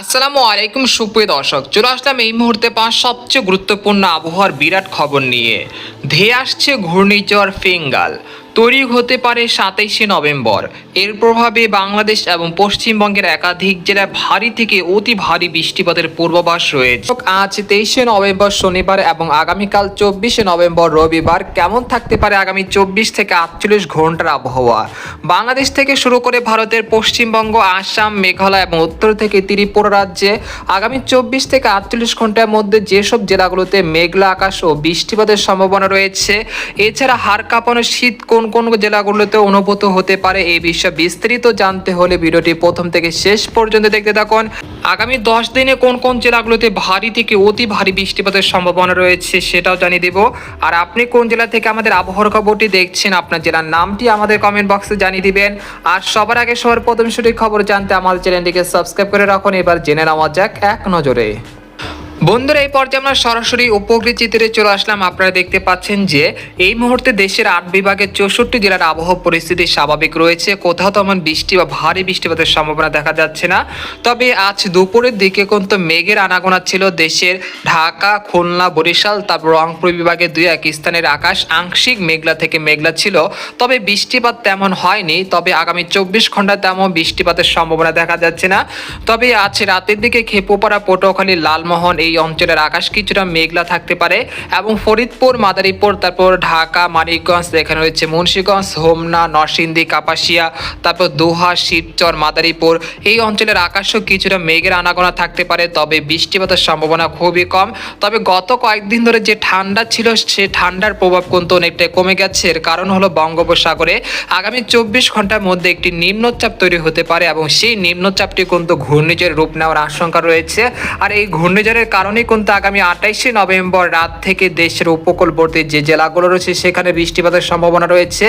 আসসালামু আলাইকুম, সুপ্রিয় দর্শক। চলে আসলাম এই মুহূর্তে পাওয়া সবচেয়ে গুরুত্বপূর্ণ আবহাওয়ার বিরাট খবর নিয়ে। ধেয়ে আসছে ঘূর্ণিঝড় ফেঙ্গাল। তৈরি হতে পারে সাতাইশে নভেম্বর। এর প্রভাবে বাংলাদেশ এবং পশ্চিমবঙ্গের একাধিক জেলায় ভারী থেকে অতি ভারী বৃষ্টিপাতের পূর্বাভাস রয়েছে। আজ তেইশে নভেম্বর শনিবার এবং আগামীকাল চব্বিশে নভেম্বর রবিবার কেমন থাকতে পারে আগামী চব্বিশ থেকে আটচল্লিশ ঘণ্টার আবহাওয়া? বাংলাদেশ থেকে শুরু করে ভারতের পশ্চিমবঙ্গ, আসাম, মেঘালয় এবং উত্তর থেকে ত্রিপুরা রাজ্যে আগামী চব্বিশ থেকে আটচল্লিশ ঘণ্টার মধ্যে যেসব জেলাগুলোতে মেঘলা আকাশ ও বৃষ্টিপাতের সম্ভাবনা রয়েছে, এছাড়া হাড় কাঁপানো শীত কোন কোন জেলাগুলোতে অনুভূত হতে পারে এই বিষয়ে বিস্তারিত জানতে হলে ভিডিওটি প্রথম থেকে শেষ পর্যন্ত দেখতে থাকুন। আগামী দশ দিনে কোন কোন জেলাগুলোতে ভারী থেকে অতি ভারী বৃষ্টিপাতের সম্ভাবনা রয়েছে সেটাও জানিয়ে দেব। আর আপনি কোন জেলা থেকে আমাদের আবহাওয়ার খবরটি দেখছেন, আপনার জেলার নামটি আমাদের কমেন্ট বক্সে জানিয়ে দিবেন। আর সবার আগে সবার প্রথম সঠিক খবর জানতে আমাদের চ্যানেলটিকে সাবস্ক্রাইব করে রাখুন। এবার জেনে নেওয়া যাক এক নজরে। বন্ধুরা, এই পর্যায়ে আমরা সরাসরি উপকৃত চিত্রে চলে আসলাম। আপনারা দেখতে পাচ্ছেন যে এই মুহূর্তে দেশের আট বিভাগের চৌষট্টি জেলার আবহাওয়া পরিস্থিতি স্বাভাবিক রয়েছে। কোথাও তেমন বৃষ্টি বা ভারী বৃষ্টিপাতের সম্ভাবনা দেখা যাচ্ছে না। তবে আজ দুপুরের দিকে কিন্তু মেঘের আনাগোনা ছিল দেশের ঢাকা, খুলনা, বরিশাল, তারপর রংপুর বিভাগের দুই এক স্থানের আকাশ আংশিক মেঘলা থেকে মেঘলা ছিল। তবে বৃষ্টিপাত তেমন হয়নি, তবে আগামী চব্বিশ ঘণ্টা তেমন বৃষ্টিপাতের সম্ভাবনা দেখা যাচ্ছে না। তবে আজ রাতের দিকে খেপুপাড়া, পটুয়াখালী, লালমোহন এই অঞ্চলের আকাশ কিছুটা মেঘলা থাকতে পারে এবং ফরিদপুর, মাদারীপুর, তারপর ঢাকা, মানিকগঞ্জ এখানে রয়েছে মুন্সীগঞ্জ, হোমনা, নরসিংদী, কাপাসিয়া, তারপর দোহা শিবচর মাদারীপুর। এই অঞ্চলের আকাশও কিছুটা মেঘের আনাগোনা থাকতে পারে, তবে বৃষ্টিপাতের সম্ভাবনা খুবই কম। তবে গত কয়েকদিন ধরে যে ঠান্ডা ছিল, সে ঠান্ডার প্রভাব কিন্তু অনেকটাই কমে গেছে। এর কারণ হলো বঙ্গোপসাগরে আগামী চব্বিশ ঘণ্টার মধ্যে একটি নিম্নচাপ তৈরি হতে পারে এবং সেই নিম্নচাপটি কিন্তু ঘূর্ণিঝড়ের রূপ নেওয়ার আশঙ্কা রয়েছে। আর এই ঘূর্ণিঝড়ের কারণে কিন্তু আগামী আঠাইশে নভেম্বর রাত থেকে দেশের উপকূলবর্তী যে জেলাগুলো রয়েছে, সেখানে বৃষ্টিপাতের সম্ভাবনা রয়েছে।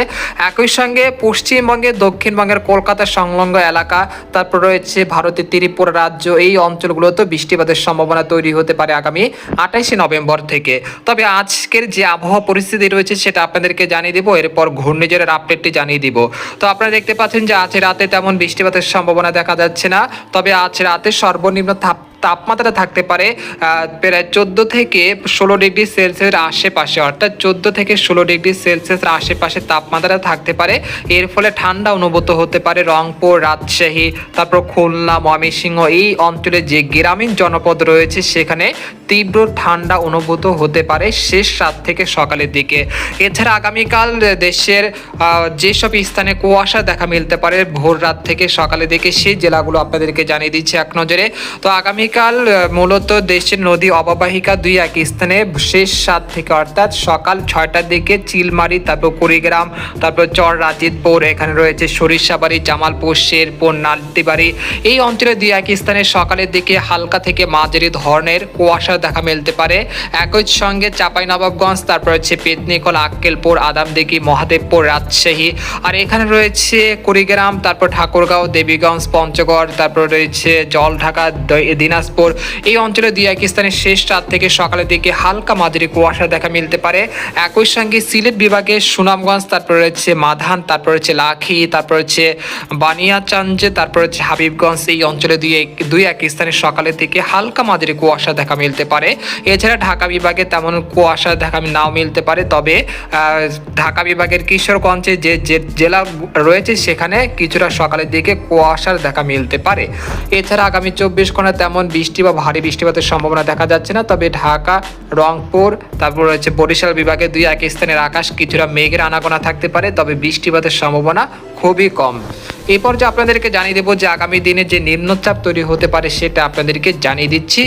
একই সঙ্গে পশ্চিমবঙ্গে দক্ষিণবঙ্গের কলকাতা সংলগ্ন এলাকা, তারপর রয়েছে ভারতের ত্রিপুরা রাজ্য, এই অঞ্চলগুলোতে বৃষ্টিপাতের সম্ভাবনা তৈরি হতে পারে আগামী আঠাইশে নভেম্বর থেকে। তবে আজকের যে আবহাওয়া পরিস্থিতি রয়েছে, সেটা আপনাদেরকে জানিয়ে দিব, এরপর ঘূর্ণিঝড়ের আপডেটটি জানিয়ে দিব। তো আপনারা দেখতে পাচ্ছেন যে আজ রাতে তেমন বৃষ্টিপাতের সম্ভাবনা দেখা যাচ্ছে না, তবে আজ রাতে সর্বনিম্ন তাপ তাপমাত্রা থাকতে পারে প্রায় চোদ্দ থেকে ষোলো ডিগ্রি সেলসিয়াসের আশেপাশে, অর্থাৎ চোদ্দ থেকে ষোলো ডিগ্রি সেলসিয়াসের আশেপাশে তাপমাত্রা থাকতে পারে। এর ফলে ঠান্ডা অনুভূত হতে পারে রংপুর, রাজশাহী, তারপর খুলনা, ময়মনসিংহ, এই অঞ্চলে যে গ্রামীণ জনপদ রয়েছে, সেখানে তীব্র ঠান্ডা অনুভূত হতে পারে শেষ রাত থেকে সকালের দিকে। এছাড়া আগামীকাল দেশের যেসব স্থানে কুয়াশা দেখা মিলতে পারে, ভোর রাত থেকে সকালের দিকে সেই জেলাগুলো আপনাদেরকে জানিয়ে দিচ্ছে এক নজরে। তো আগামীকাল মূলত দেশের নদী অববাহিকা দুই এক স্থানে শেষ সাত থেকে অর্থাৎ সকাল ছয়টার দিকে চিলমারি, তারপর কুড়িগ্রাম, তারপর চর রাজিতপুর এখানে রয়েছে সরিষাবাড়ি, জামালপুর, শেরপুর নালতিবাড়ি এই অঞ্চলে দুই এক স্থানে সকালের দিকে হালকা থেকে মাঝারি ধরনের কুয়াশা দেখা মিলতে পারে। একই সঙ্গে চাঁপাইনবাবগঞ্জ, তারপর হচ্ছে পেতনিকল, আক্কেলপুর, আদামদিঘি, মহাদেবপুর, রাজশাহী, আর এখানে রয়েছে কুড়িগ্রাম, তারপর ঠাকুরগাঁও, দেবীগঞ্জ, পঞ্চগড়, তারপর রয়েছে জলঢাকা, দ- দিনাজপুর। এই অঞ্চলে দুই এক স্থানে শেষ রাত থেকে সকালের দিকে হালকা মাঝারি কুয়াশা দেখা মিলতে পারে। একই সঙ্গে সিলেট বিভাগের সুনামগঞ্জ, তারপর রয়েছে মাধান, তারপর হচ্ছে লাখি, তারপর হচ্ছে বানিয়াচাঞ্জে, তারপর হচ্ছে হাবিবগঞ্জ। এই অঞ্চলে দুই এক দুই এক স্থানে সকালের দিকে হালকা মাঝারি কুয়াশা দেখা মিলতে পারে। এছাড়া ঢাকা বিভাগে তেমন কুয়াশা দেখা নাও মিলতে পারে। তবে ঢাকা বিভাগের কিশোরগঞ্জে যে জেলা রয়েছে সেখানে কিছুটা সকালের দিকে কুয়াশার দেখা মিলতে পারে। এছাড়া আগামী চব্বিশ ঘণ্টা তেমন বৃষ্টি বা ভারী বৃষ্টিপাতের সম্ভাবনা দেখা যাচ্ছে না। তবে ঢাকা, রংপুর, তারপর রয়েছে বরিশাল বিভাগে দুই এক স্থানের আকাশ কিছুটা মেঘের আনাগোনা থাকতে পারে। তবে বৃষ্টিপাতের সম্ভাবনা খুবই কম। এই পর্যায়ে আপনাদেরকে জানিয়ে দেবো যে আগামী দিনে যে নিম্নচাপ তৈরি হতে পারে সেটা আপনাদেরকে জানিয়ে দিচ্ছি।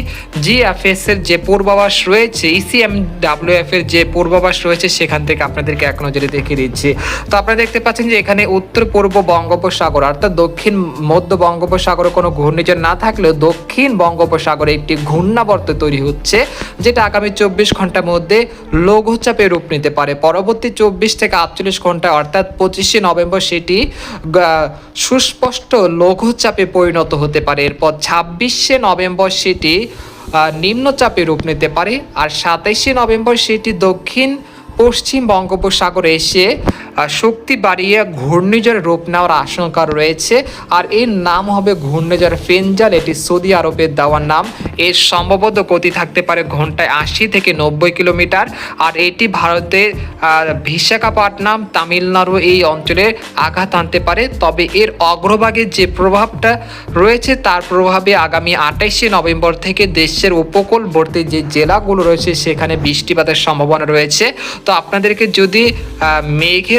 জিএফএস এর যে পূর্বাভাস রয়েছে ইসিএম ডাব্লিউএফ এর যে পূর্বাভাস রয়েছে, সেখান থেকে আপনাদেরকে এক নজরে দেখিয়ে দিচ্ছি। তো আপনারা দেখতে পাচ্ছেন যে এখানে উত্তর পূর্ব বঙ্গোপসাগর, অর্থাৎ দক্ষিণ মধ্য বঙ্গোপসাগরে কোনো ঘূর্ণিঝড় না থাকলেও দক্ষিণ বঙ্গোপসাগরে একটি ঘূর্ণাবর্ত তৈরি হচ্ছে, যেটা আগামী চব্বিশ ঘণ্টার মধ্যে লঘুচাপে রূপ নিতে পারে। পরবর্তী চব্বিশ থেকে আটচল্লিশ ঘণ্টা, অর্থাৎ পঁচিশে নভেম্বর সেটি সুস্পষ্ট লঘুচাপে পরিণত হতে পারে। এরপর ছাব্বিশে নভেম্বর সেটি নিম্নচাপে রূপ নিতে পারে। আর সাতাইশে নভেম্বর সেটি দক্ষিণ পশ্চিম বঙ্গোপসাগরে এসে শক্তি বাড়িয়ে ঘূর্ণিঝড়ের রূপ নেওয়ার আশঙ্কা রয়েছে। আর এর নাম হবে ঘূর্ণিঝড় ফেঞ্জাল এটি সৌদি আরবের দেওয়ার নাম। এর সম্ভবত গতি থাকতে পারে ঘন্টায় আশি থেকে নব্বই কিলোমিটার। আর এটি ভারতের আহ, বিশাখাপট্টনম তামিলনাড়ু এই অঞ্চলে আঘাত আনতে পারে। তবে এর অগ্রভাগে যে প্রভাবটা রয়েছে তার প্রভাবে আগামী আঠাইশে নভেম্বর থেকে দেশের উপকূলবর্তী যে জেলাগুলো রয়েছে সেখানে বৃষ্টিপাতের সম্ভাবনা রয়েছে। তো আপনাদেরকে যদি আহ,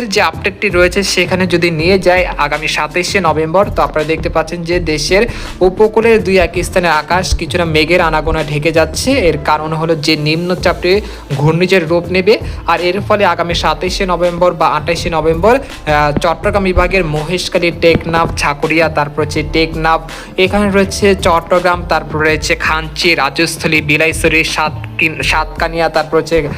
মেঘের যে আপডেটটি রয়েছে সেখানে যদি নিয়ে যায় আগামী সাতাইশে নভেম্বর, তো আপনারা দেখতে পাচ্ছেন যে দেশের উপকূলের দুই এক স্থানের আকাশ কিছুটা মেঘের আনাগোনা ঢেকে যাচ্ছে। এর কারণ হলো যে নিম্নচাপটি ঘূর্ণিঝড়ের রূপ নেবে। আর এর ফলে আগামী সাতাইশে নভেম্বর বা আঠাইশে নভেম্বর চট্টগ্রাম বিভাগের মহেশখালী টেকনাফ ছাকুরিয়া তারপর হচ্ছে টেকনাফ, এখানে রয়েছে চট্টগ্রাম, তারপর রয়েছে খাঞ্চি রাজস্থলী বিলাইছড়ি, সাত সাতকানিয়া তারপর হচ্ছে আহ,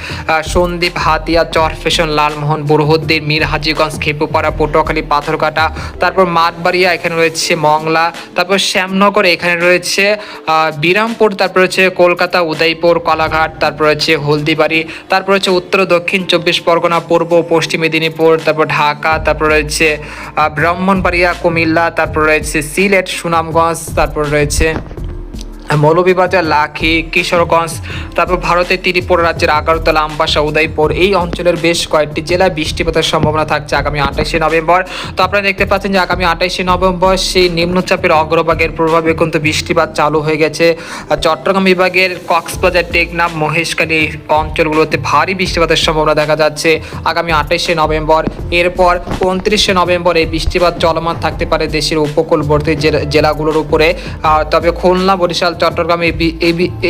সন্দ্বীপ হাতিয়া চরফেশন লালমোহন বুরহুদ্দিন মীর হাজিগঞ্জ খেপুপাড়া পটুয়াখালী পাথরকাটা তারপর মাঠবাড়িয়া এখানে রয়েছে মংলা তারপর শ্যামনগর এখানে রয়েছে বিরামপুর তারপর হচ্ছে কলকাতা উদয়পুর কলাঘাট তারপর হচ্ছে হলদিবাড়ি তারপর হচ্ছে উত্তর দক্ষিণ চব্বিশ পরগনা পূর্ব পশ্চিম মেদিনীপুর তারপর ঢাকা তারপর রয়েছে ব্রাহ্মণবাড়িয়া কুমিল্লা তারপর রয়েছে সিলেট সুনামগঞ্জ তারপর রয়েছে মৌলভীবাজার, লাখি, কিশোরগঞ্জ, তারপর ভারতের ত্রিপুরা রাজ্যের আগারতলা, আমবাসা, উদয়পুর এই অঞ্চলের বেশ কয়েকটি জেলায় বৃষ্টিপাতের সম্ভাবনা থাকছে আগামী আঠাশে নভেম্বর। তো আপনারা দেখতে পাচ্ছেন যে আগামী আঠাশে নভেম্বর সেই নিম্নচাপের অগ্রভাগের প্রভাবে কিন্তু বৃষ্টিপাত চালু হয়ে গেছে। চট্টগ্রাম বিভাগের কক্সবাজার, টেকনাফ, মহেশখালী অঞ্চলগুলোতে ভারী বৃষ্টিপাতের সম্ভাবনা দেখা যাচ্ছে আগামী আঠাশে নভেম্বর। এরপর উনত্রিশে নভেম্বর এই বৃষ্টিপাত চলমান থাকতে পারে দেশের উপকূলবর্তী জেলা- জেলাগুলোর উপরে। তবে খুলনা, বরিশাল চট্টগ্রাম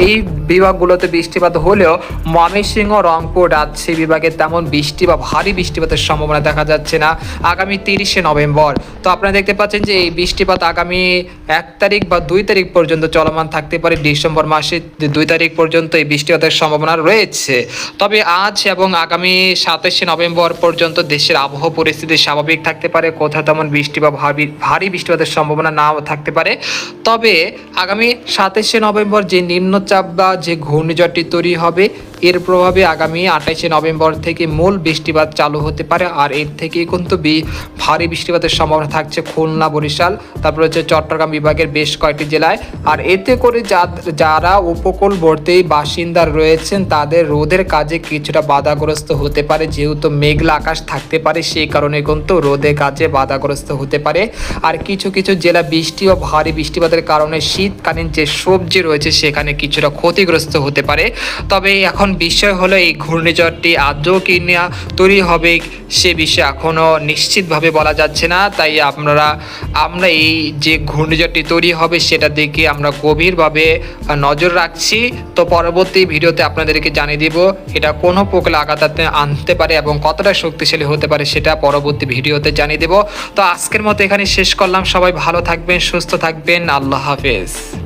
এই বিভাগগুলোতে বৃষ্টিপাত হলেও ময়মনসিংহ, রংপুর রাজশাহী বিভাগে তেমন বৃষ্টি বা ভারী বৃষ্টিপাতের সম্ভাবনা দেখা যাচ্ছে না আগামী তিরিশে নভেম্বর। তো আপনারা দেখতে পাচ্ছেন যে এই বৃষ্টিপাত আগামী এক তারিখ বা দুই তারিখ পর্যন্ত চলমান থাকতে পারে ডিসেম্বর মাসে দুই তারিখ পর্যন্ত এই বৃষ্টিপাতের সম্ভাবনা রয়েছে। তবে আজ এবং আগামী সাতাশে নভেম্বর পর্যন্ত দেশের আবহাওয়া পরিস্থিতি স্বাভাবিক থাকতে পারে, কোথাও তেমন বৃষ্টি বা ভারী বৃষ্টিপাতের সম্ভাবনা নাও থাকতে পারে। তবে আগামী সাতাশে নভেম্বর যে নিম্নচাপ বা যে ঘূর্ণিঝড়টি তৈরি হবে এর প্রভাবে আগামী আঠাইশে নভেম্বর থেকে মূল বৃষ্টিপাত চালু হতে পারে, আর এর থেকে কিন্তু বি- ভারী বৃষ্টিপাতের সম্ভাবনা থাকছে খুলনা, বরিশাল, তারপর হচ্ছে চট্টগ্রাম বিভাগের বেশ কয়েকটি জেলায়। আর এতে করে যারা উপকূলবর্তী বাসিন্দা রয়েছেন, তাদের রোদের কাজে কিছুটা বাধাগ্রস্ত হতে পারে, যেহেতু মেঘলা আকাশ থাকতে পারে, সেই কারণে কিন্তু রোদের কাজে বাধাগ্রস্ত হতে পারে। আর কিছু কিছু জেলা বৃষ্টি ও ভারী বৃষ্টিপাতের কারণে শীতকালীন যে সবজি রয়েছে, সেখানে কিছুটা ক্ষতিগ্রস্ত হতে পারে। তবে এখন বিষয় হলো এই ঘূর্ণিঝড়টি আদৌ কি না তৈরি হবে সে বিষয়ে এখনও নিশ্চিতভাবে বলা যাচ্ছে না। তাই আপনারা, আমরা এই যে ঘূর্ণিঝড়টি তৈরি হবে সেটা দিকে আমরা গভীরভাবে নজর রাখছি। তো পরবর্তী ভিডিওতে আপনাদেরকে জানিয়ে দিব, এটা কোনো প্রকার আঘাত আনতে- আনতে পারে এবং কতটা শক্তিশালী হতে পারে সেটা পরবর্তী ভিডিওতে জানিয়ে দেব। তো আজকের মতো এখানে শেষ করলাম। সবাই ভালো থাকবেন, সুস্থ থাকবেন। আল্লাহ হাফেজ।